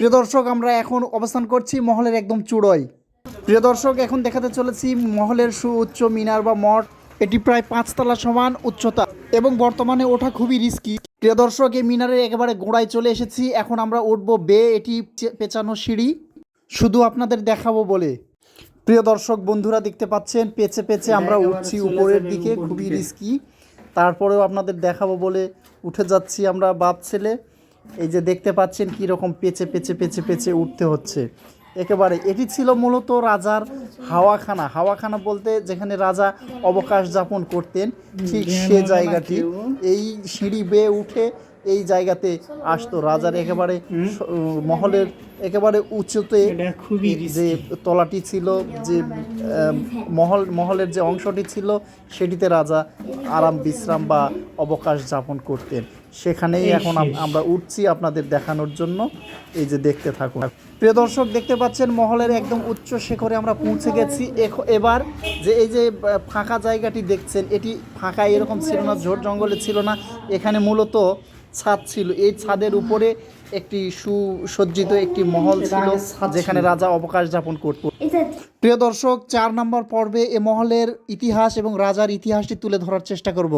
প্রিয় দর্শক আমরা এখন অবস্থান করছি মহলের একদম চূড়োয়। প্রিয় দর্শক এখন দেখাতে চলেছি মহলের সুউচ্চ মিনার বা মঠ। এটি প্রায় পাঁচতলা সমান উচ্চতা এবং বর্তমানে ওঠা খুবই রিস্কি প্রিয় দর্শক এই মিনারের একেবারে গোড়ায় চলে এসেছি। এখন আমরা উঠবো বে এটি পেঁচানো সিঁড়ি। শুধু আপনাদের দেখাবো বলে। প্রিয় দর্শক বন্ধুরা দেখতে পাচ্ছেন পেছে পেছে আমরা উঠছি উপরের দিকে খুবই রিস্কি তারপরেও আপনাদের দেখাবো বলে উঠে যাচ্ছি আমরা বাপ ছেলে। এই যে দেখতে পাচ্ছেন কি রকম পেচে পেচে পেচে পেছে উঠতে হচ্ছে। একেবারে এটি ছিল মূলত রাজার হাওয়াখানা। হাওয়াখানা বলতে যেখানে রাজা অবকাশ যাপন করতেন ঠিক সে জায়গাটি। এই সিঁড়ি বেয়ে উঠে এই জায়গাতে আসতো। রাজার একেবারে মহলের একেবারে উঁচুতে খুবই যে তলাটি ছিল যে মহল মহলের যে অংশটি ছিল সেটিতে রাজা আরাম বিশ্রাম বা অবকাশ যাপন করতেন। সেখানেই এখন আমরা উঠছি আপনাদের দেখানোর জন্য। এই যে দেখতে থাকুন। প্রিয় দর্শক দেখতে পাচ্ছেন মহলের একদম উচ্চ শিখরে আমরা পৌঁছে গেছি। এবার যে এই যে ফাঁকা জায়গাটি দেখছেন এটি ফাঁকা এরকম ছিল না ঝোড় জঙ্গলে ছিল না। এখানে মূলত ছাদ ছিল। এই ছাদের উপরে একটি সুসজ্জিত একটি মহল ছিল যেখানে রাজা অবকাশ যাপন করত। প্রিয় দর্শক চার নম্বর পর্বে এ মহলের ইতিহাস এবং রাজার ইতিহাসটি তুলে ধরার চেষ্টা করব।